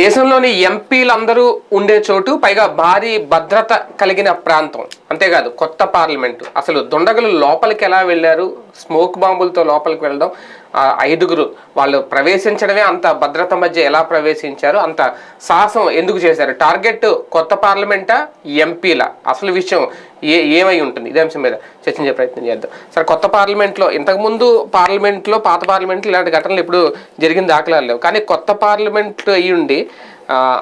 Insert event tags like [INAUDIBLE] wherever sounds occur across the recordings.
దేశంలోని ఎంపీలందరూ ఉండే చోటు పైగా భారీ భద్రత కలిగిన ప్రాంతం. అంతేకాదు కొత్త పార్లమెంటు. అసలు దుండగులు లోపలికి ఎలా వెళ్ళారు? స్మోక్ బాంబులతో లోపలికి వెళ్ళడం ఐదుగురు వాళ్ళు ప్రవేశించడమే అంత భద్రత మధ్య ఎలా ప్రవేశించారు? అంత సాహసం ఎందుకు చేశారు? టార్గెట్ కొత్త పార్లమెంటా ఎంపీల? అసలు విషయం ఏ ఏమై ఉంటుంది? ఇదే అంశం మీద చర్చించే ప్రయత్నం చేద్దాం. సరే కొత్త పార్లమెంట్లో ఇంతకుముందు పార్లమెంట్లో పాత పార్లమెంట్లో ఇలాంటి ఘటనలు ఇప్పుడు జరిగిన దాఖలాలు లేవు. కానీ కొత్త పార్లమెంట్ అయ్యి ఉండి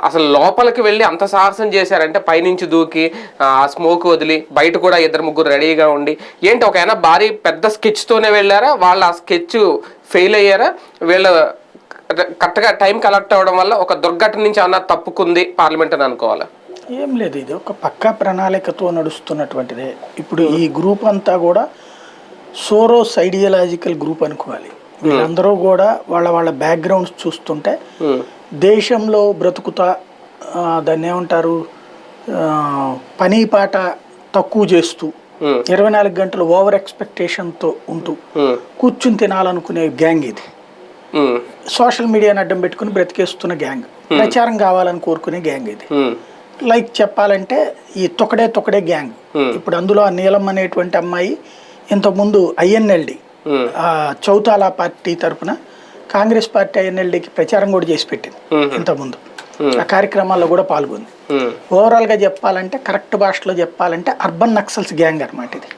అసలు లోపలికి వెళ్ళి అంత సాహసం చేశారంటే పైనుంచి దూకి ఆ స్మోక్ వదిలి బయట కూడా ఇద్దరు ముగ్గురు రెడీగా ఉండి ఏంటి ఒక అయినా భారీ పెద్ద స్కెచ్తోనే వెళ్ళారా? వాళ్ళు ఆ స్కెచ్ ఫెయిల్ అయ్యారా? వీళ్ళ కరెక్ట్గా టైం కలెక్ట్ అవ్వడం వల్ల ఒక దుర్ఘటన నుంచి అన్న తప్పుకుంది పార్లమెంట్ అని అనుకోవాలా? ఏం లేదు ఇది ఒక పక్కా ప్రణాళికతో నడుస్తున్నటువంటిదే. ఇప్పుడు ఈ గ్రూప్ అంతా కూడా సోరోస్ ఐడియాలజికల్ గ్రూప్ అనుకోవాలి. వీళ్ళందరూ కూడా వాళ్ళ వాళ్ళ బ్యాక్గ్రౌండ్స్ చూస్తుంటే దేశంలో బ్రతుకుతా దాన్ని ఏమంటారు పని పాట తక్కువ చేస్తూ ఇరవై నాలుగు గంటలు ఓవర్ ఎక్స్పెక్టేషన్తో ఉంటూ కూర్చుని తినాలనుకునే గ్యాంగ్ ఇది. సోషల్ మీడియాని అడ్డం పెట్టుకుని బ్రతికేస్తున్న గ్యాంగ్. ప్రచారం కావాలని కోరుకునే గ్యాంగ్ ఇది. లైక్ చెప్పాలంటే ఈ తొకడే తొకడే గ్యాంగ్. ఇప్పుడు అందులో నీలం అనేటువంటి అమ్మాయి ఇంతకుముందు ఐఎన్ఎల్డి చౌతాలా పార్టీ తరపున కాంగ్రెస్ పార్టీ ఐఎన్ఎల్డికి ప్రచారం కూడా చేసి పెట్టింది. ఇంతకుముందు. ఆ కార్యక్రమాల్లో కూడా పాల్గొంది. ఉమ్, ఓవరాల్గా చెప్పాలంటే కరెక్ట్ భాషలో చెప్పాలంటే అర్బన్ నక్సల్స్ గ్యాంగ్ అనమాట ఇది.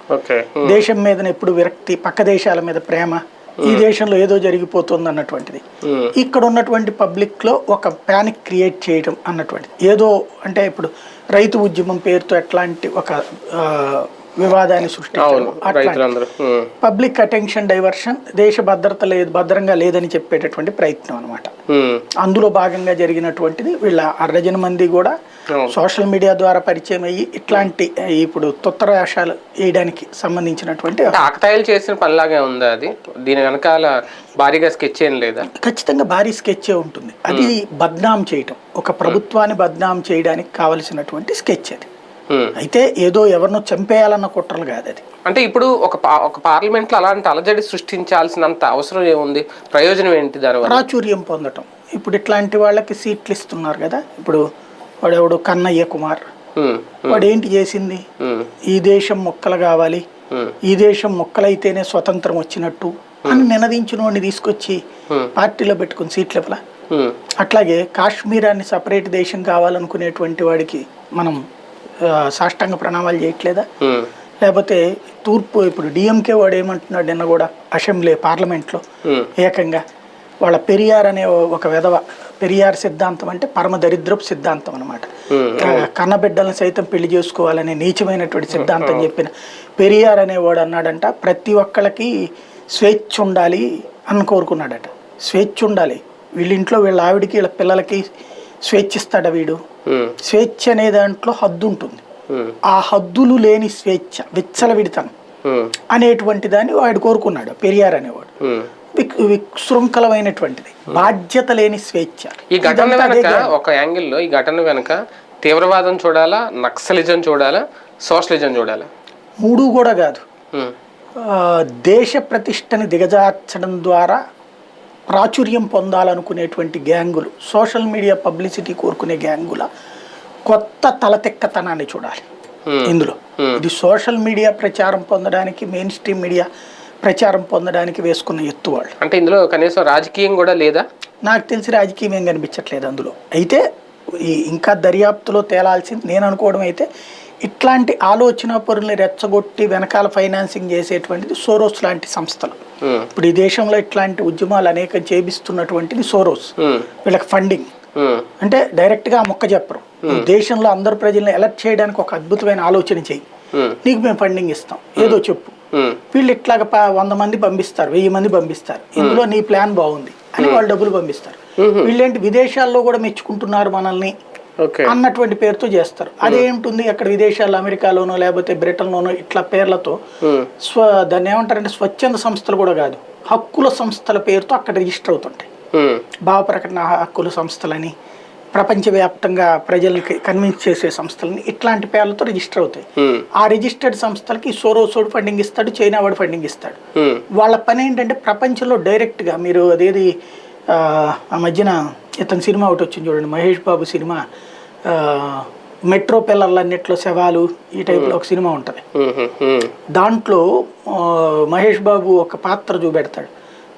దేశం మీద ఎప్పుడు విరక్తి పక్క దేశాల మీద ప్రేమ ఈ దేశంలో ఏదో జరిగిపోతుంది అన్నటువంటిది ఇక్కడ ఉన్నటువంటి పబ్లిక్లో ఒక ప్యానిక్ క్రియేట్ చేయడం అన్నటువంటిది. ఏదో అంటే ఇప్పుడు రైతు ఉద్యమం పేరుతో ఎట్లాంటి ఒక ఆ, వివాదాన్ని సృష్టించడం. ఉమ్, పబ్లిక్ అటెన్షన్ డైవర్షన్ దేశ భద్రత లేదు భద్రంగా లేదని చెప్పేటటువంటి ప్రయత్నం అనమాట అందులో భాగంగా జరిగినటువంటిది వీళ్ళ అర్ధజన మంది కూడా. సోషల్ మీడియా ద్వారా పరిచయం అయ్యి ఇట్లాంటి ఇప్పుడు తొత్తర వేషాలు వేయడానికి సంబంధించినటువంటి ఆకతాయిలు చేసిన పనిలాగే ఉందా అది? దీని వెనకాల భారీగా స్కెచ్ ఏం లేదా? ఖచ్చితంగా భారీ స్కెచ్చే ఉంటుంది. అది బద్నాం చేయటం ఒక ప్రభుత్వాన్ని బద్నాం చేయడానికి కావలసినటువంటి స్కెచ్ అది. అయితే ఏదో ఎవరినో చంపేయాలన్న కుట్రలు కాదు అది. అంటే ఇప్పుడు ఒక ఒక పార్లమెంట్లో అలాంటి అలజడి సృష్టించాల్సినంత అవసరం ఏముంది? ప్రయోజనం ఏంటి దానివల్ల ప్రాచుర్యం పొందటం. ఇప్పుడు ఇట్లాంటి వాళ్ళకి సీట్లు ఇస్తున్నారు కదా. ఇప్పుడు వాడెవడు? కన్నయ్య కుమార్. ఉమ్, వాడు ఏంటి చేసింది? ఈ దేశం మొక్కలు కావాలి. ఈ దేశం మొక్కలైతేనే స్వతంత్రం వచ్చినట్టు అని నినదించిన వాడిని తీసుకొచ్చి Hmm. పార్టీలో పెట్టుకుని సీట్లు ఇవ్వలా? అట్లాగే కాశ్మీరాన్ని సపరేట్ దేశం కావాలనుకునేటువంటి వాడికి మనం సాష్టాంగ ప్రణామాలు చేయట్లేదా? లేకపోతే తూర్పు ఇప్పుడు డిఎంకే వాడు ఏమంటున్నాడు నిన్న కూడా అసెంబ్లీ పార్లమెంట్లో ఏకంగా. వాళ్ళ పెరియార్ అనే ఒక విధవ పెరియార్ సిద్ధాంతం అంటే పరమ దరిద్రపు సిద్ధాంతం అనమాట కన్నబిడ్డలను సైతం పెళ్ళి చేసుకోవాలనే నీచమైనటువంటి సిద్ధాంతం చెప్పిన పెరియార్ అనేవాడు అన్నాడంట ప్రతి ఒక్కళ్ళకి స్వేచ్ఛ ఉండాలి అని కోరుకున్నాడట. స్వేచ్ఛ ఉండాలి. వీళ్ళ ఇంట్లో వీళ్ళ ఆవిడికి వీళ్ళ పిల్లలకి స్వేచ్ఛ ఇస్తాడా వీడు స్వేచ్ఛ అనే దాంట్లో హద్దు ఉంటుంది. ఆ హద్దులు లేని స్వేచ్ఛ విచ్చలవిడితనం ఉమ్, అనేటువంటి దాన్ని వాడు కోరుకున్నాడు పెరియార్ అనేవాడు. విశృంఖలమైనటువంటిది బాధ్యత లేని స్వేచ్ఛ. ఈ ఘటన వెనక ఒక యాంగిల్లో ఈ ఘటన వెనక తీవ్రవాదం చూడాలా నక్సలిజం చూడాలా సోషలిజం చూడాలా? మూడు కూడా కాదు. దేశ ప్రతిష్టని దిగజార్చడం ద్వారా ప్రాచుర్యం పొందాలనుకునేటువంటి గ్యాంగులు సోషల్ మీడియా పబ్లిసిటీ కోరుకునే గ్యాంగుల కొత్త తలతెక్కతనాన్ని చూడాలి. ఇందులో. ఇది సోషల్ మీడియా ప్రచారం పొందడానికి మెయిన్ స్ట్రీమ్ మీడియా ప్రచారం పొందడానికి వేసుకున్న ఎత్తు వాళ్ళు అంటే ఇందులో కనీసం రాజకీయం కూడా లేదా నాకు తెలిసి రాజకీయం ఏం కనిపించట్లేదు అందులో అయితే ఈ ఇంకా దర్యాప్తులో తేలాల్సింది నేను అనుకోవడం అయితే ఇట్లాంటి ఆలోచన పరుల్ని రెచ్చగొట్టి వెనకాల ఫైనాన్సింగ్ చేసేటువంటిది సోరోస్ లాంటి సంస్థలు. ఇప్పుడు ఈ దేశంలో ఇట్లాంటి ఉద్యమాలు అనేకం చేపిస్తున్నటువంటిది సోరోస్. వీళ్ళకి ఫండింగ్. అంటే డైరెక్ట్గా ఆ మొక్క చెప్పరు. దేశంలో అందరు ప్రజల్ని ఎలర్ట్ చేయడానికి ఒక అద్భుతమైన ఆలోచన చెయ్యి. ఉమ్, నీకు మేము ఫండింగ్ ఇస్తాం. ఏదో చెప్పు. వీళ్ళు ఇట్లాగ వంద మంది పంపిస్తారు వెయ్యి మంది పంపిస్తారు. ఇందులో నీ ప్లాన్ బాగుంది అని వాళ్ళు డబ్బులు పంపిస్తారు. వీళ్ళేంటి విదేశాల్లో కూడా మెచ్చుకుంటున్నారు మనల్ని? అన్నటువంటి పేరుతో చేస్తారు. అదేంటుంది? అక్కడ విదేశాల్లో అమెరికాలోనో లేకపోతే బ్రిటన్లోనో ఇట్లా పేర్లతో ఉమ్, స్వ దాన్ని ఏమంటారంటే స్వచ్ఛంద సంస్థలు కూడా కాదు. హక్కుల సంస్థల పేరుతో అక్కడ రిజిస్టర్ అవుతుంటాయి. ఉమ్, భావ ప్రకటన హక్కుల సంస్థలని ప్రపంచవ్యాప్తంగా ప్రజల్ని కన్విన్స్ చేసే సంస్థలని ఇట్లాంటి పేర్లతో రిజిస్టర్ అవుతాయి. ఆ రిజిస్టర్డ్ సంస్థలకి సోరోసోడు ఫండింగ్ ఇస్తాడు చైనా వాడు ఫండింగ్ ఇస్తాడు. వాళ్ళ పని ఏంటంటే ప్రపంచంలో డైరెక్ట్గా మీరు అదేది ఆ, మధ్యన ఇతని సినిమా ఒకటి వచ్చింది చూడండి మహేష్ బాబు సినిమా. మెట్రో పిల్లర్లన్నిట్లో శవాలు ఈ టైప్లో ఒక సినిమా ఉంటుంది. దాంట్లో మహేష్ బాబు ఒక పాత్ర చూపెడతాడు.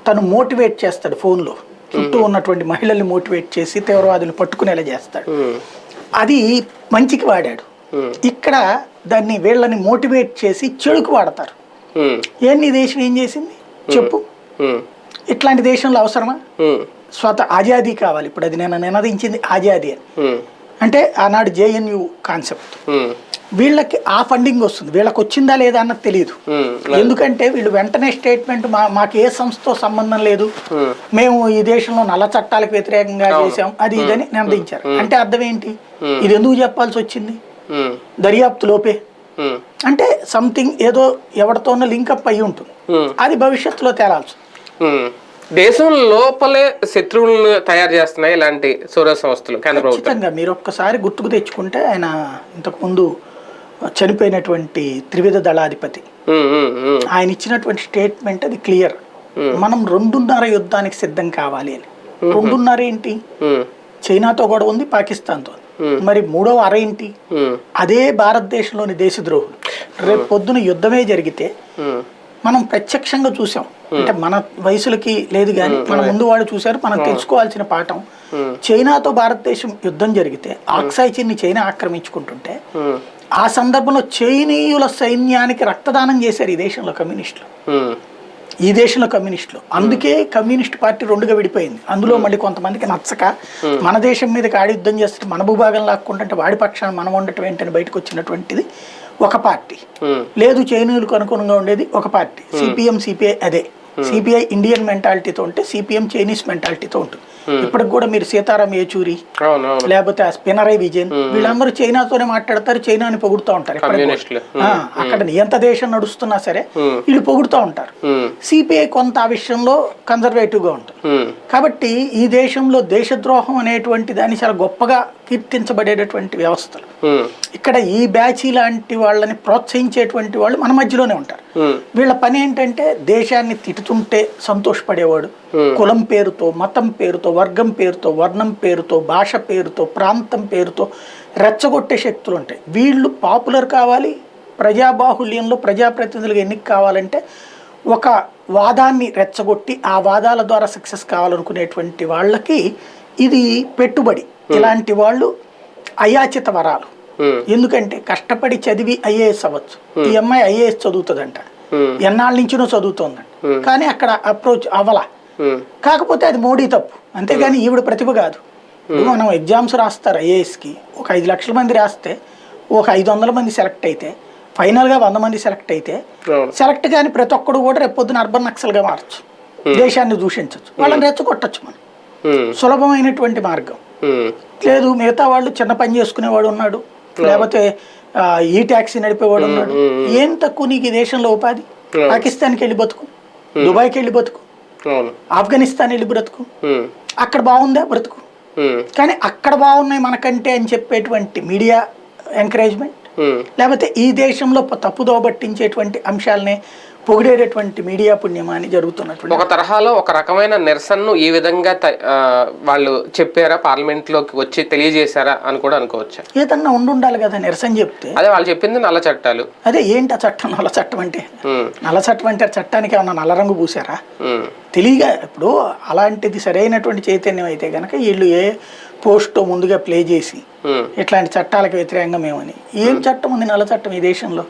తను మోటివేట్ చేస్తాడు ఫోన్లో. చుట్టూ ఉన్నటువంటి మహిళల్ని మోటివేట్ చేసి తీవ్రవాదులు పట్టుకునేలా చేస్తాడు. అది మంచికి వాడాడు. ఇక్కడ దాన్ని వీళ్ళని మోటివేట్ చేసి చెడుకు వాడతారు. ఉమ్, ఏం నీ దేశం? ఏం చేసింది? చెప్పు. ఇట్లాంటి దేశంలో అవసరమా? స్వత ఆజాదీ కావాలి. ఇప్పుడు అది నేను నినదించింది ఆజాదీ అంటే ఆనాడు జేఎన్యు కాన్సెప్ట్. వీళ్ళకి ఆ ఫండింగ్ వస్తుంది. వీళ్ళకి వచ్చిందా లేదా అన్నది తెలియదు ఎందుకంటే వీళ్ళు వెంటనే స్టేట్మెంట్ మా మాకు ఏ సంస్థతో సంబంధం లేదు. మేము ఈ దేశంలో నల్ల చట్టాలకు వ్యతిరేకంగా చేసాం అది ఇదని నిర్ణయించారు అంటే అర్థం ఏంటి? ఇది ఎందుకు చెప్పాల్సి వచ్చింది? దర్యాప్తు లోపే. అంటే సంథింగ్ ఏదో ఎవరితోనో లింకప్ అయి ఉంటుంది. అది భవిష్యత్తులో తేలాల్సి. దేశం లోపలే శత్రువులను తయారు చేస్తున్నాయి ఇలాంటి సౌర సంస్థలు కేంద్ర ప్రభుత్వం. ఖచ్చితంగా. మీరు ఒక్కసారి గుర్తుకు తెచ్చుకుంటే ఆయన ఇంతకుముందు చనిపోయినటువంటి త్రివిధ దళాధిపతి. ఆయన ఇచ్చినటువంటి స్టేట్మెంట్ అది క్లియర్. మనం రెండున్నర యుద్ధానికి సిద్ధం కావాలి అని. రెండున్నర ఏంటి? చైనాతో గొడవ ఉంది పాకిస్తాన్తో మరి మూడవ అర ఏంటి? అదే భారతదేశంలోని దేశద్రోహులు. రేపు పొద్దున యుద్ధమే జరిగితే మనం ప్రత్యక్షంగా చూసాం. అంటే మన వయసులకి లేదు కానీ మన ముందు వాళ్ళు చూశారు మనం తెలుసుకోవాల్సిన పాఠం. చైనాతో భారతదేశం యుద్ధం జరిగితే ఆక్సాయ్ చిన్ని చైనా ఆక్రమించుకుంటుంటే ఆ సందర్భంలో చైనీయుల సైన్యానికి రక్తదానం చేశారు ఈ దేశంలో కమ్యూనిస్టులు. ఈ దేశంలో కమ్యూనిస్టులు. అందుకే కమ్యూనిస్ట్ పార్టీ రెండుగా విడిపోయింది. అందులో మళ్ళీ కొంతమందికి నచ్చక మన దేశం మీదకి ఆడి యుద్ధం చేస్తే మన భూభాగం లాక్కుంటుంటే వాడి పక్షాన మనం ఉండటం ఏంటని బయటకు వచ్చినటువంటిది. ఒక పార్టీ. లేదు చైనీయులకు అనుగుణంగా ఉండేది ఒక పార్టీ. సిపిఎం సిపిఐ అదే. సిపిఐ ఇండియన్ మెంటాలిటీతో ఉంటే సిపిఎం చైనీస్ మెంటాలిటీతో ఉంటుంది. ఇప్పటికి కూడా మీరు సీతారాం అవును లేకపోతే పినరై విజయన్ వీళ్ళందరూ చైనాతోనే మాట్లాడతారు చైనాని పొగుడుతూ ఉంటారు అక్కడ ఎంత దేశం నడుస్తున్నా సరే వీళ్ళు పొగుడుతూ ఉంటారు. సిపిఐ కొంత ఆ విషయంలో కన్జర్వేటివ్గా ఉంటుంది. ఉమ్, కాబట్టి ఈ దేశంలో దేశద్రోహం అనేటువంటి దాన్ని చాలా గొప్పగా కీర్తించబడేటటువంటి వ్యవస్థలు. ఇక్కడ ఈ బ్యాచీ లాంటి వాళ్ళని ప్రోత్సహించేటువంటి వాళ్ళు మన మధ్యలోనే ఉంటారు. వీళ్ళ పని ఏంటంటే దేశాన్ని తిట్టుతుంటే సంతోషపడేవాడు. కులం పేరుతో మతం పేరుతో వర్గం పేరుతో వర్ణం పేరుతో భాష పేరుతో ప్రాంతం పేరుతో రెచ్చగొట్టే శక్తులు ఉంటాయి. వీళ్ళు పాపులర్ కావాలి ప్రజాబాహుల్యంలో ప్రజాప్రతినిధులుగా ఎన్నిక కావాలంటే ఒక వాదాన్ని రెచ్చగొట్టి ఆ వాదాల ద్వారా సక్సెస్ కావాలనుకునేటువంటి వాళ్ళకి ఇది పెట్టుబడి. ఇలాంటి వాళ్ళు అయాచిత వరాలు. ఎందుకంటే కష్టపడి చదివి ఐఏఎస్ అవ్వచ్చు. ఈ అమ్మాయి ఐఏఎస్ చదువుతుందంట. ఎన్నాళ్ళ నుంచినో చదువుతోందంట. కానీ అక్కడ అప్రోచ్ అవ్వలా. కాకపోతే అది మోడీ తప్పు. అంతేగాని ఈవిడ ప్రతిభ కాదు. మనం ఎగ్జామ్స్ రాస్తారు ఐఏఎస్కి. ఒక ఐదు లక్షల మంది రాస్తే ఒక ఐదు వందల మంది సెలెక్ట్ అయితే ఫైనల్గా వంద మంది సెలెక్ట్ అయితే సెలెక్ట్ కాని ప్రతి ఒక్కడు కూడా రేపు పొద్దున అర్బన్ నక్సల్గా మారచ్చు దేశాన్ని దూషించవచ్చు వాళ్ళని రెచ్చగొట్టచ్చు మనం. సులభమైనటువంటి మార్గం. లేదు మిగతా వాళ్ళు చిన్న పని చేసుకునేవాడు ఉన్నాడు. లేకపోతే ఈ ట్యాక్సీ నడిపేవాడు ఉన్నాడు. ఏం తక్కువ నీకు ఈ దేశంలో ఉపాధి? పాకిస్తాన్కి వెళ్ళి బతుకు. దుబాయ్కి వెళ్ళి బతుకు. ఆఫ్ఘనిస్తాన్ వెళ్ళి బ్రతుకు. అక్కడ బాగుందా? బ్రతుకు. కానీ అక్కడ బాగున్నాయి మనకంటే అని చెప్పేటువంటి మీడియా ఎంకరేజ్మెంట్. లేకపోతే ఈ దేశంలో పట్టించేటువంటి అంశాలనే పొగిడేటటువంటి మీడియా పుణ్యమా అని జరుగుతున్నటువంటి ఒక తరహాలో ఒక రకమైన నిరసనను ఈ విధంగా వాళ్ళు చెప్పారా? పార్లమెంట్లోకి వచ్చి తెలియజేశారా అని కూడా అనుకోవచ్చు? ఏదన్నా ఉండుండాలి కదా నిరసన చెప్తే. అదే వాళ్ళు చెప్పింది నల్ల చట్టాలు. అదే ఏంటి ఆ చట్టం? నల్ల చట్టం అంటే? నల్ల చట్టం అంటే చట్టానికి ఏమన్నా నల్ల రంగు పూసారా? తెలియగా ఇప్పుడు అలాంటిది సరైనటువంటి చైతన్యం అయితే కనుక వీళ్ళు ఏ పోస్టో ముందుగా ప్లే చేసి ఇట్లాంటి చట్టాలకు వ్యతిరేకంగా మేమని. ఏం చట్టం ఉంది నల్ల చట్టం ఈ దేశంలో?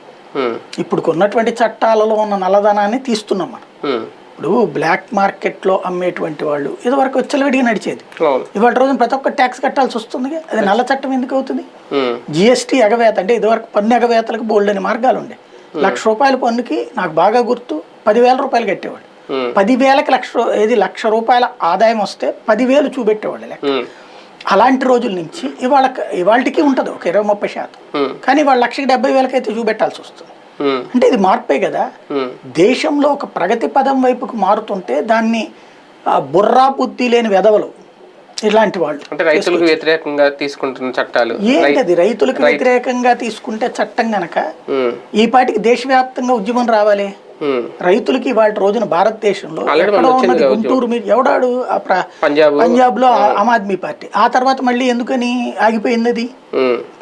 ఇప్పుడు ఉన్నటువంటి చట్టాలలో ఉన్న నల్లధనాన్ని తీస్తున్నాం మనం ఇప్పుడు బ్లాక్ మార్కెట్లో అమ్మేటువంటి వాళ్ళు ఇదివరకు విచ్చలవిడిగా నడిచేది. ఇవాళ రోజున ప్రతి ఒక్క ట్యాక్స్ కట్టాల్సి వస్తుంది అది నల్ల చట్టం ఎందుకు అవుతుంది? జిఎస్టీ ఎగవేత అంటే ఇదివరకు పన్ను ఎగవేతలకు బోల్డ్ అని మార్గాలు ఉండే. లక్ష రూపాయల పన్నుకి నాకు బాగా గుర్తు పదివేల రూపాయలు కట్టేవాడు పదివేలకి లక్ష ఏది లక్ష రూపాయల ఆదాయం వస్తే పదివేలు చూపెట్టేవాళ్ళు లెక్క. అలాంటి రోజుల నుంచి ఇవాళ ఇవాళకి ఉంటుంది ఒక ఇరవై ముప్పై శాతం. కానీ వాళ్ళ లక్షకి డెబ్బై వేలకైతే చూపెట్టాల్సి వస్తుంది. అంటే ఇది మార్పే కదా. దేశంలో ఒక ప్రగతి పదం వైపుకు మారుతుంటే దాన్ని బుర్రా బుద్ధి లేని వెధవలు ఇలాంటి వాళ్ళు అంటే రైతులకు వ్యతిరేకంగా తీసుకుంటున్న చట్టాలు. ఏంటది? రైతులకు వ్యతిరేకంగా తీసుకుంటే చట్టం గనక ఈ పాటికి దేశవ్యాప్తంగా ఉద్యమం రావాలి. రైతులకి వాళ్ళ రోజున భారతదేశంలో ఎక్కడో ఉన్నది గుంటూరు మీరు? ఎవడాడు పంజాబ్. లో ఆమ్ ఆద్మీ పార్టీ. ఆ తర్వాత మళ్ళీ ఎందుకని ఆగిపోయింది అది.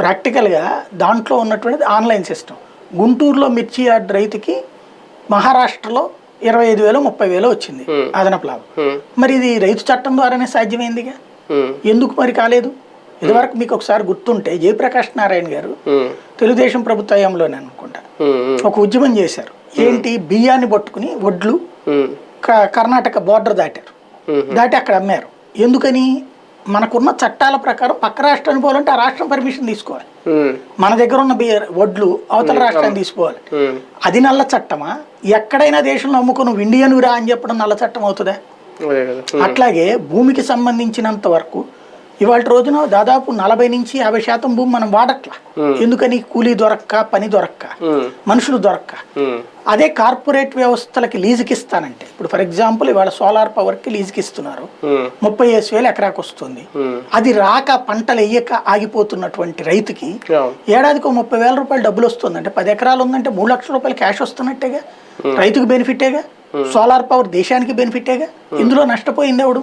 ప్రాక్టికల్గా దాంట్లో ఉన్నటువంటిది ఆన్లైన్ సిస్టమ్. గుంటూరులో మిర్చి యార్డ్ రైతుకి మహారాష్ట్రలో ఇరవై ఐదు వేలు ముప్పై వేలు వచ్చింది. అదనపు లాభం. మరి ఇది రైతు చట్టం ద్వారానే సాధ్యమైందిగా. ఎందుకు మరి కాలేదు? ఇదివరకు మీకు ఒకసారి గుర్తుంటే జయప్రకాష్ నారాయణ గారు. తెలుగుదేశం ప్రభుత్వ హయాంలోనే అనుకుంటా. ఒక ఉద్యమం చేశారు. ఏంటి బియ్యాన్ని పట్టుకుని వడ్లు కర్ణాటక బార్డర్ దాటారు. దాటి అక్కడ అమ్మారు. ఎందుకని? మనకున్న చట్టాల ప్రకారం పక్క రాష్ట్రానికి పోవాలంటే ఆ రాష్ట్రం పర్మిషన్ తీసుకోవాలి. మన దగ్గర ఉన్న బియ్య వడ్లు అవతల రాష్ట్రానికి తీసుకోవాలి. అది నల్ల చట్టమా? ఎక్కడైనా దేశంలో అమ్ముకుని నువ్వు ఇండియన్ రా అని చెప్పడం నల్ల చట్టం అవుతుందా. అట్లాగే భూమికి సంబంధించినంత వరకు ఇవాళ రోజున దాదాపు నలభై నుంచి యాభై శాతం భూమి మనం వాడట్లా ఎందుకని కూలీ దొరక్క పని దొరక్క. మనుషులు దొరక్క. అదే కార్పొరేట్ వ్యవస్థలకి లీజుకి ఇస్తానంటే ఇప్పుడు ఫర్ ఎగ్జాంపుల్ ఇవాళ సోలార్ పవర్కి లీజుకి ఇస్తున్నారు. ముప్పై వేసి వేలు ఎకరాకు వస్తుంది. అది రాక పంటలు వేయక ఆగిపోతున్నటువంటి రైతుకి. ఏడాదికి ముప్పై వేల రూపాయలు డబ్బులు వస్తుంది అంటే పది ఎకరాలు ఉందంటే మూడు లక్షల రూపాయలు క్యాష్ వస్తున్నట్టేగా రైతుకు బెనిఫిటేగా సోలార్ పవర్ దేశానికి బెనిఫిటేగా ఇందులో నష్టపోయింది ఎవడు.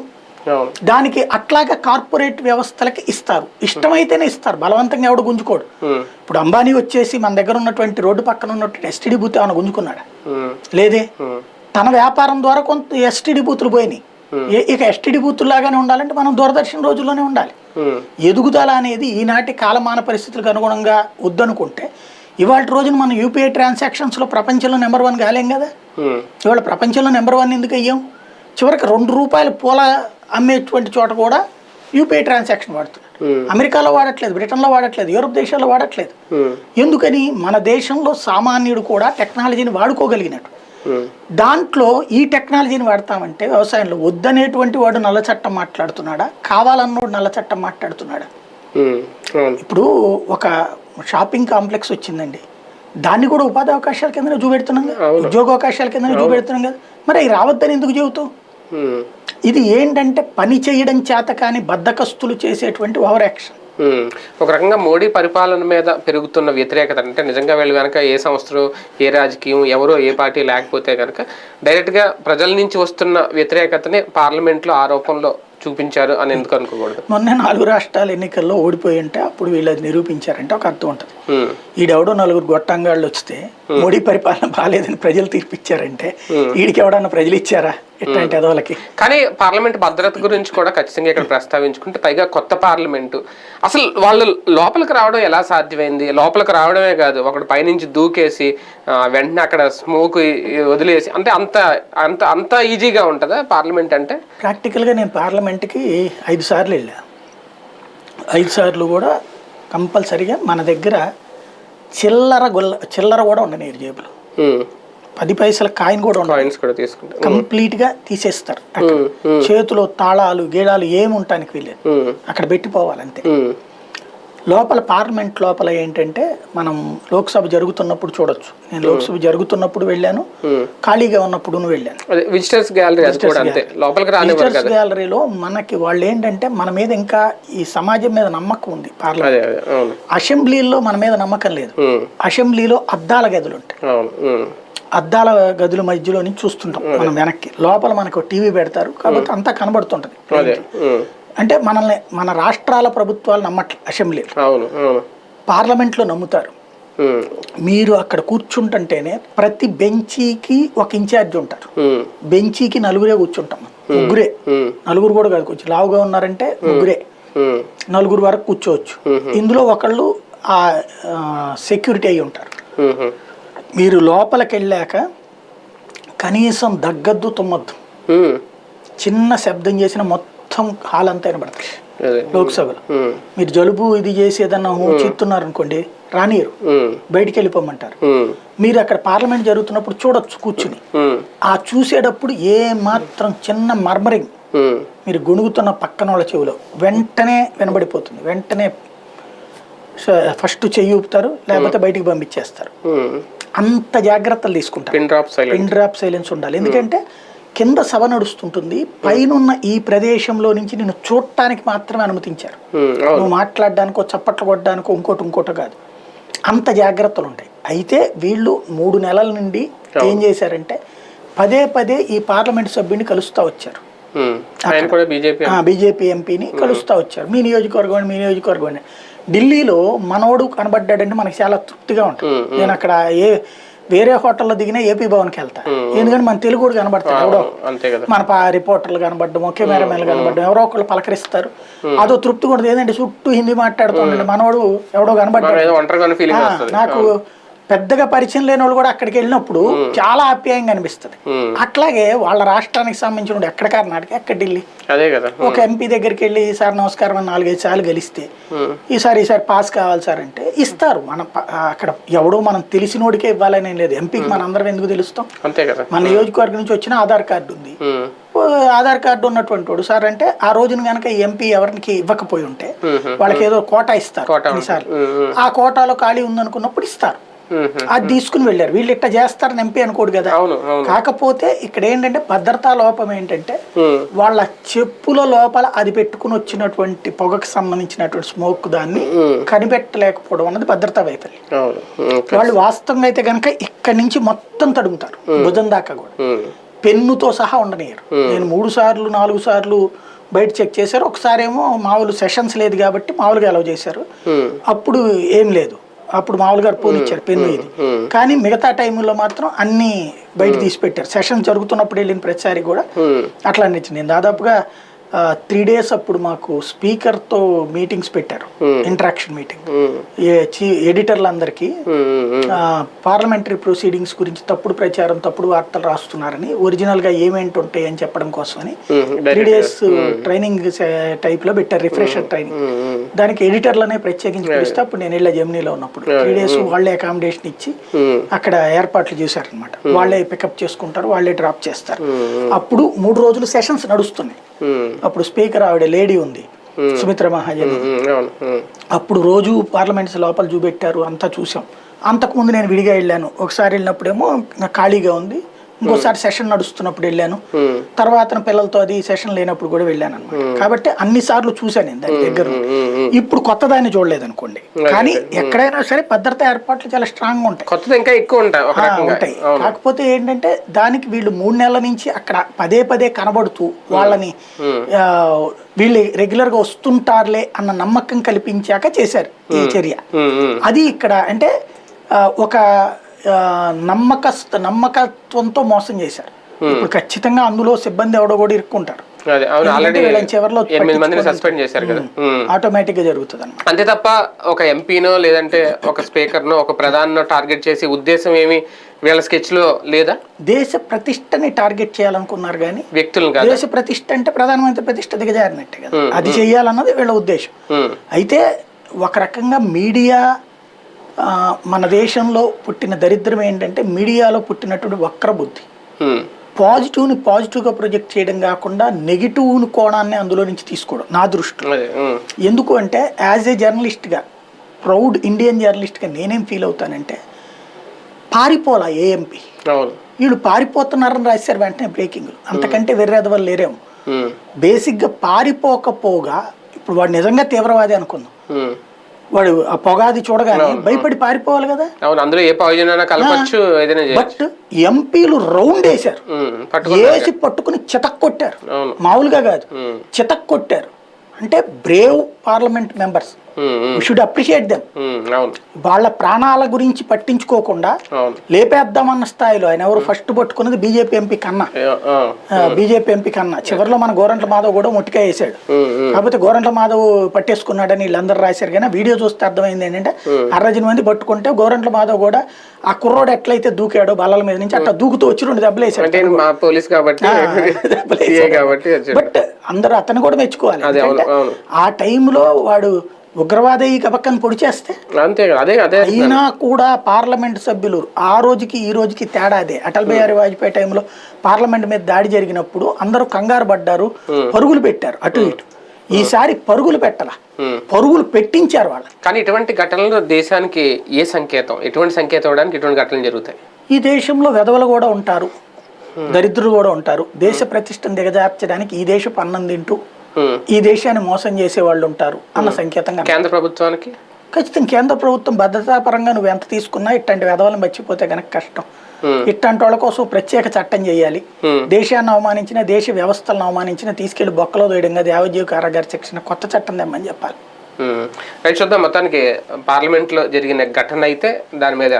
దానికి అట్లాగా కార్పొరేట్ వ్యవస్థలకి ఇస్తారు. ఇష్టమైతేనే ఇస్తారు. బలవంతంగా ఎవడు గుంజుకోడు. ఇప్పుడు అంబానీ వచ్చేసి మన దగ్గర ఉన్నటువంటి రోడ్డు పక్కన ఉన్నటువంటి ఎస్టీడీ బూత్ ఏమైనా గుంజుకున్నాడా. లేదే. తన వ్యాపారం ద్వారా కొంత ఎస్టీడీ బూతులు పోయినాయి. ఇక ఎస్టీడీ బూతులు లాగానే ఉండాలంటే మనం దూరదర్శన్ రోజుల్లోనే ఉండాలి. ఎదుగుదల అనేది ఈనాటి కాలమాన పరిస్థితులకు అనుగుణంగా వద్దనుకుంటే ఇవాళ రోజున మనం యూపీఐ ట్రాన్సాక్షన్స్లో ప్రపంచంలో నెంబర్ వన్ కాలేం కదా. ఇవాళ ప్రపంచంలో నెంబర్ వన్ ఎందుకు అయ్యాం? చివరికి రెండు రూపాయలు పూల అమ్మేటువంటి చోట కూడా యూపీఐ ట్రాన్సాక్షన్ వాడుతున్నారు. అమెరికాలో వాడట్లేదు బ్రిటన్లో వాడట్లేదు యూరోప్ దేశాల్లో వాడట్లేదు. ఎందుకని మన దేశంలో సామాన్యుడు కూడా టెక్నాలజీని వాడుకోగలిగినట్టు. దాంట్లో ఈ టెక్నాలజీని వాడతామంటే వ్యవసాయంలో వద్దనేటువంటి వాడు నల్ల చట్టం మాట్లాడుతున్నాడా కావాలన్నోడు నల్ల చట్టం మాట్లాడుతున్నాడా. ఇప్పుడు ఒక షాపింగ్ కాంప్లెక్స్ వచ్చిందండి దాన్ని కూడా ఉపాధి అవకాశాల కింద చూపెడుతున్నాం కదా. ఉద్యోగ అవకాశాల కింద చూపెడుతున్నాం కదా మరి అవి రావద్దని ఎందుకు చెబుతావు. ఇది ఏంటంటే పని చేయడం చేత కానీ బద్దకస్తులు చేసేటువంటి ఓవర్ యాక్షన్ ఉమ్. ఒక రకంగా మోడీ పరిపాలన మీద పెరుగుతున్న వ్యతిరేకత అంటే నిజంగా వీళ్ళు కనుక ఏ సంస్థలు ఏ రాజకీయం ఎవరో ఏ పార్టీ లేకపోతే కనుక డైరెక్ట్గా ప్రజల నుంచి వస్తున్న వ్యతిరేకతని పార్లమెంట్లో ఆరోపణలో చూపించారు అని ఎందుకు అనుకోకూడదు మొన్న నాలుగు రాష్ట్రాల ఎన్నికల్లో ఓడిపోయి ఉంటే అప్పుడు వీళ్ళు అది నిరూపించారంటే ఒక అర్థం ఉంటుంది. ఈడెవడో నలుగురు గొట్టంగాళ్ళు వస్తే మోడీ పరిపాలన బాగాలేదని ప్రజలు తీర్పిచ్చారంటే వీడికి ఎవడన్నా ప్రజలు ఇచ్చారా ఇట్లాంటి ఎదవలకి కానీ పార్లమెంట్ భద్రత గురించి కూడా ఖచ్చితంగా ఇక్కడ ప్రస్తావించుకుంటే పైగా కొత్త పార్లమెంటు. అసలు వాళ్ళు లోపలికి రావడం ఎలా సాధ్యమైంది? లోపలికి రావడమే కాదు ఒకడు పైనుంచి దూకేసి వెంటనే అక్కడ స్మోక్ వదిలేసి అంటే అంత అంత అంత ఈజీగా ఉంటుందా పార్లమెంట్ అంటే? ప్రాక్టికల్గా నేను పార్లమెంట్కి ఐదు సార్లు వెళ్ళా. ఐదు సార్లు కూడా కంపల్సరిగా మన దగ్గర చిల్లర గొల్ల చిల్లర కూడా ఉండనియరు జేబులో. పది పైసల కాయిన్ కూడా కాయిన్స్ కూడా తీసుకుంటా కంప్లీట్గా తీసేస్తారు. అక్కడ. చేతిలో తాళాలు గీళాలు ఏమి ఉండటానికి వీలేదు. అక్కడ పెట్టిపోవాలంతే. లోపల పార్లమెంట్ లోపల ఏంటంటే మనం లోక్సభ జరుగుతున్నప్పుడు చూడొచ్చు. నేను లోక్సభ జరుగుతున్నప్పుడు వెళ్ళాను. ఉమ్. ఖాళీగా ఉన్నప్పుడు వెళ్ళాను. విజిటర్స్ గ్యాలరీ గ్యాలరీలో మనకి వాళ్ళు ఏంటంటే మన మీద ఇంకా ఈ సమాజం మీద నమ్మకం ఉంది పార్లమెంట్. అసెంబ్లీలో మన మీద నమ్మకం లేదు. ఉమ్. అసెంబ్లీలో అద్దాల గదులు ఉంటాయి. అద్దాల గదుల మధ్యలో నుంచి చూస్తుంటాం మనం వెనక్కి. లోపల మనకు టీవీ పెడతారు. కాబట్టి అంతా కనబడుతుంటది. అంటే మనల్ని మన రాష్ట్రాల ప్రభుత్వాలు నమ్మట్లే అసెంబ్లీ. పార్లమెంట్లో నమ్ముతారు. మీరు అక్కడ కూర్చుంటుంటేనే ప్రతి బెంచీకి ఒక ఇన్ఛార్జ్ ఉంటారు. బెంచీకి నలుగురే కూర్చుంటాం. ముగ్గురే. నలుగురు కూడా కాదు కొంచెం లావుగా ఉన్నారంటే ముగ్గురే. నలుగురు వరకు కూర్చోవచ్చు. ఇందులో ఒకళ్ళు ఆ సెక్యూరిటీ అయి ఉంటారు. మీరు లోపలికి వెళ్ళాక కనీసం దగ్గద్దు తుమ్మద్దు. చిన్న శబ్దం చేసిన మొత్తం హాల్ అంతా వినబడుతుంది అదే. లోక్సభలో. మీరు జలుబు ఇది చేసి ఏదన్నా చిత్తున్నారు అనుకోండి రానియరు. బయటికి వెళ్ళిపోమంటారు. మీరు అక్కడ పార్లమెంట్ జరుగుతున్నప్పుడు చూడొచ్చు కూర్చుని. ఆ చూసేటప్పుడు ఏ మాత్రం చిన్న మర్మరింగ్. మీరు గొణుగుతున్న పక్కన వాళ్ళ చెవిలో వెంటనే వినబడిపోతుంది. వెంటనే ఫస్ట్ చెయ్యి ఊపుతారు లేకపోతే బయటికి పంపించేస్తారు. అంత జాగ్రత్తలు తీసుకుంటారు. Pin drop silent pin drop silence ఉండాలి. ఎందుకంటే కింద సభ నడుస్తుంటుంది. పైనున్న ఈ ప్రదేశంలో నుంచి నేను చూడటానికి మాత్రమే అనుమతించారు. నువ్వు మాట్లాడడానికో చప్పట్లు కొట్టడానికో ఇంకోటి ఇంకోటి కాదు. అంత జాగ్రత్తలు ఉంటాయి. అయితే వీళ్ళు మూడు నెలల నుండి ఏం చేశారంటే పదే పదే ఈ పార్లమెంట్ సభ్యుని కలుస్తూ వచ్చారు. బీజేపీ బీజేపీ ఎంపీని కలుస్తూ వచ్చారు. మీ నియోజకవర్గం మీ నియోజకవర్గం. ఢిల్లీలో మనోడు కనబడ్డాడంటే మనకి చాలా తృప్తిగా ఉంటుంది. నేను అక్కడ ఏ వేరే హోటల్లో దిగినా ఏపీ భవన్కి వెళ్తా. ఎందుకంటే మన తెలుగు కూడా కనబడతాడు ఎవడో మన పా- రిపోర్టర్లు కనబడ్డము కెమెరామెన్లు కనబడ్డం ఎవరో ఒకళ్ళు పలకరిస్తారు. అదో తృప్తి కూడా ఏంటంటే చుట్టూ హిందీ మాట్లాడుతుండే మనోడు ఎవడో కనబడ్డాడు. నాకు పెద్దగా పరిచయం లేని వాళ్ళు కూడా అక్కడికి వెళ్ళినప్పుడు చాలా ఆప్యాయంగా అనిపిస్తుంది. అట్లాగే వాళ్ళ రాష్ట్రానికి సంబంధించిన ఎక్కడ కర్ణాటక ఎక్కడ ఢిల్లీ? అదే కదా. ఒక ఎంపీ దగ్గరికి వెళ్ళి సార్ నమస్కారం అని నాలుగైదు సార్లు గెలిస్తే. ఈసారి ఈసారి పాస్ కావాలి సార్ అంటే ఇస్తారు. మన అక్కడ ఎవడో మనం తెలిసినోడికే ఇవ్వాలని లేదు. ఎంపీకి మన అందరం ఎందుకు తెలుస్తాం? అంతే కదా. మన నియోజకవర్గం నుంచి వచ్చిన ఆధార్ కార్డు ఉంది. ఆధార్ కార్డు ఉన్నటువంటి వాడు సార్ అంటే ఆ రోజున కనుక ఎంపీ ఎవరికి ఇవ్వకపోయి ఉంటే. వాళ్ళకి ఏదో కోటా ఇస్తారు. ఆ కోటాలో ఖాళీ ఉందనుకున్నప్పుడు ఇస్తారు. అది తీసుకుని వెళ్ళారు. వీళ్ళు ఇట్లా చేస్తారని ఎంపీ అనుకోడు కదా. కాకపోతే ఇక్కడ ఏంటంటే భద్రతా లోపం ఏంటంటే. వాళ్ళ చెప్పుల లోపల అది పెట్టుకుని వచ్చినటువంటి పొగకు సంబంధించినటువంటి స్మోక్ దాన్ని. కనిపెట్టలేకపోవడం అన్నది భద్రతా వైఫల్యం. వాళ్ళు వాస్తవంగా అయితే కనుక ఇక్కడి నుంచి మొత్తం తడుముతారు. భుజం దాకా కూడా. పెన్నుతో సహా ఉండనియరు నేను మూడు సార్లు నాలుగు సార్లు బయట చెక్ చేశారు. ఒకసారి ఏమో మామూలు సెషన్స్ లేదు కాబట్టి మామూలుగా అలౌ చేశారు. అప్పుడు ఏం లేదు. అప్పుడు మామూలుగా పోనిచ్చారు పెన్ను ఇది. కానీ మిగతా టైంలో మాత్రం అన్ని బయట తీసి పెట్టారు సెషన్ జరుగుతున్నప్పుడు వెళ్ళిన ప్రతిసారి కూడా. అట్లా అనిచ్చింది దాదాపుగా త్రీ డేస్ అప్పుడు మాకు స్పీకర్తో మీటింగ్స్ పెట్టారు. Interaction meeting um. ఎడిటర్లందరికీ. Parliamentary proceedings గురించి తప్పుడు ప్రచారం తప్పుడు వార్తలు రాస్తున్నారని ఒరిజినల్గా ఏమేంటి ఉంటాయి అని చెప్పడం కోసమని. త్రీ డేస్ ట్రైనింగ్ టైప్లో పెట్టారు రిఫ్రెషర్ ట్రైనింగ్. దానికి ఎడిటర్లనే ప్రత్యేకించి పిలిస్తే అప్పుడు నేను వెళ్ళా జర్మనీలో ఉన్నప్పుడు. త్రీ డేస్ వాళ్ళే అకామిడేషన్ ఇచ్చి. అక్కడ ఏర్పాట్లు చేశారనమాట వాళ్ళే పికప్ చేసుకుంటారు వాళ్ళే డ్రాప్ చేస్తారు. అప్పుడు మూడు రోజులు సెషన్స్ నడుస్తున్నాయి. అప్పుడు స్పీకర్ ఆవిడ లేడీ ఉంది సుమిత్ర మహాజన్. అప్పుడు రోజు పార్లమెంట్స్ లోపల చూపెట్టారు అంతా చూసాం అంతకుముందు నేను విడిగా వెళ్ళాను. ఒకసారి వెళ్ళినప్పుడేమో ఖాళీగా ఉంది. ఇంకోసారి సెషన్ నడుస్తున్నప్పుడు వెళ్ళాను. తర్వాత పిల్లలతో అది సెషన్ లేనప్పుడు కూడా వెళ్ళాను అనమాట కాబట్టి అన్ని సార్లు చూశాను నేను దాని దగ్గర. ఇప్పుడు కొత్త దాన్ని చూడలేదు అనుకోండి కానీ ఎక్కడైనా సరే భద్రతా ఏర్పాట్లు చాలా స్ట్రాంగ్ ఉంటాయి. కొత్తది ఇంకా ఎక్కువ ఉంటాయి కాకపోతే ఏంటంటే దానికి వీళ్ళు మూడు నెలల నుంచి అక్కడ పదే పదే కనబడుతూ వాళ్ళని వీళ్ళు రెగ్యులర్గా వస్తుంటారులే అన్న నమ్మకం కల్పించాక చేశారు. ఈ చర్య. అది ఇక్కడ అంటే ఒక ఆ, నమ్మకస్త నమ్మకత్వంతో మోసం చేశారు. ఇప్పుడు ఖచ్చితంగా అందులో సిబ్బంది ఎవడో కూడా ఇరుక్కుంటారు. చివరిలో మందిని సస్పెండ్ చేశారు కదా. ఆటోమేటిక్గా జరుగుతుంది అనమాట అంతే తప్ప ఒక ఎంపీనో లేదంటే ఒక స్పీకర్నో ఒక ప్రధానో టార్గెట్ చేసి ఉద్దేశం ఏమి వీళ్ళ స్కెచ్లో లేదా? దేశ ప్రతిష్టని టార్గెట్ చేయాలనుకున్నారు కానీ వ్యక్తులను కాదు. దేశ ప్రతిష్ట అంటే ప్రధానమంత్రి ప్రతిష్ట దిగజారినట్టే కదా. అది చేయాలన్నది వీళ్ళ ఉద్దేశం. అయితే ఒక రకంగా మీడియా మన దేశంలో పుట్టిన దరిద్రం ఏంటంటే మీడియాలో పుట్టినటువంటి వక్ర బుద్ధి ఉమ్. పాజిటివ్ని పాజిటివ్గా ప్రొజెక్ట్ చేయడం కాకుండా నెగిటివ్ని కోణాన్ని అందులో నుంచి తీసుకోవడం నా దృష్టిలో. ఎందుకు అంటే యాజ్ ఏ జర్నలిస్ట్గా ప్రౌడ్ ఇండియన్ జర్నలిస్ట్గా నేనేం ఫీల్ అవుతానంటే పారిపోలా ఏఎంపీ వీళ్ళు పారిపోతున్నారని రాశారు వెంటనే బ్రేకింగ్ అంతకంటే వెర్రేదవలు లేరేమో ఉమ్. బేసిక్గా పారిపోకపోగా ఇప్పుడు వాడు నిజంగా తీవ్రవాది అనుకుందాం. వాడు ఆ పొగాది చూడగానే భయపడి పారిపోవాలి కదా? అవును అందులో ఏ పాయిజన్ కలపచ్చు ఏదైనా బట్ ఎంపీలు రౌండ్ వేశారు. వేసి పట్టుకుని చితక్ కొట్టారు. మామూలుగా కాదు. చితక్ కొట్టారు. అంటే brave parliament members. Should appreciate them వాళ్ళ ప్రాణాల గురించి పట్టించుకోకుండా అవును. లేపేద్దామన్న స్థాయిలో ఆయన ఎవరు ఫస్ట్ పట్టుకున్నది బీజేపీ ఎంపీ కన్నా. ఆ. బీజేపీ ఎంపీ కన్నా. చివరిలో మన గోరంట్ల మాధవ్ కూడా ముట్టిగా వేసాడు. కాకపోతే గోరంట్ల మాధవ్ పట్టేసుకున్నాడని వీళ్ళందరూ రాశారు కానీ వీడియో చూస్తే అర్థమైంది ఏంటంటే అరజన మంది పట్టుకుంటే గోరంట్ల మాధవ్ కూడా ఆ కుర్రోడు ఎట్లయితే దూకాడో బల్లల మీద నుంచి అట్లా దూకుతూ వచ్చి రెండు దెబ్బలు వేసాడు. [LAUGHS] బట్ అందరూ అతను కూడా మెచ్చుకోవాలి. ఆ టైంలో వాడు ఉగ్రవాద ఈ పక్కన పొడి చేస్తే అంతే అదే అదే అయినా కూడా పార్లమెంట్ సభ్యులు ఆ రోజుకి ఈ రోజుకి తేడా అదే. అటల్ బిహారీ వాజ్పేయి టైంలో పార్లమెంట్ మీద దాడి జరిగినప్పుడు అందరూ కంగారు పడ్డారు పరుగులు పెట్టారు అటు ఇటు. ఈసారి పరుగులు పెట్టాల. పరుగులు పెట్టించారు వాళ్ళు. కానీ ఇటువంటి ఘటనలు దేశానికి ఏ సంకేతం? ఎటువంటి సంకేతం ఇవ్వడానికి ఇటువంటి ఘటనలు జరుగుతాయి? ఈ దేశంలో వెధవలు కూడా ఉంటారు దరిద్రులు కూడా ఉంటారు. దేశ ప్రతిష్టను దిగజార్చడానికి ఈ దేశపు అన్నం తింటూ. ఈ దేశాన్ని మోసం చేసే వాళ్ళు ఉంటారు అన్న సంకేతంగా కేంద్ర ప్రభుత్వానికి? ఖచ్చితంగా కేంద్ర ప్రభుత్వం భద్రతా పరంగా నువ్వు ఎంత తీసుకున్నా ఇట్లాంటి వెధవలను మర్చిపోతే కనుక కష్టం. ఇట్లాంటి వాళ్ళ కోసం ప్రత్యేక చట్టం చేయాలి. Hmm. దేశాన్ని అవమానించిన దేశ వ్యవస్థలను అవమానించిన తీసుకెళ్ళి బొక్కలో దోయడంగా యావజ్జీవ కారాగార శిక్షణ కొత్త చట్టం తెమ్మని చెప్పాలి. రైట్ చూద్దాం. మొత్తానికి పార్లమెంట్లో జరిగిన ఘటన అయితే దాని మీద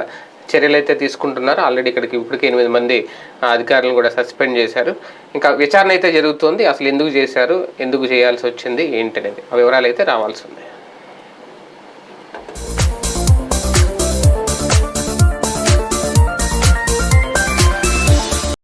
చర్యలు అయితే తీసుకుంటున్నారు. ఆల్రెడీ ఇక్కడికి ఇప్పటికే ఎనిమిది మంది అధికారులను కూడా సస్పెండ్ చేశారు. ఇంకా విచారణ అయితే జరుగుతోంది. అసలు ఎందుకు చేశారు? ఎందుకు చేయాల్సి వచ్చింది? ఏంటనేది ఆ వివరాలు అయితే రావాల్సి ఉంది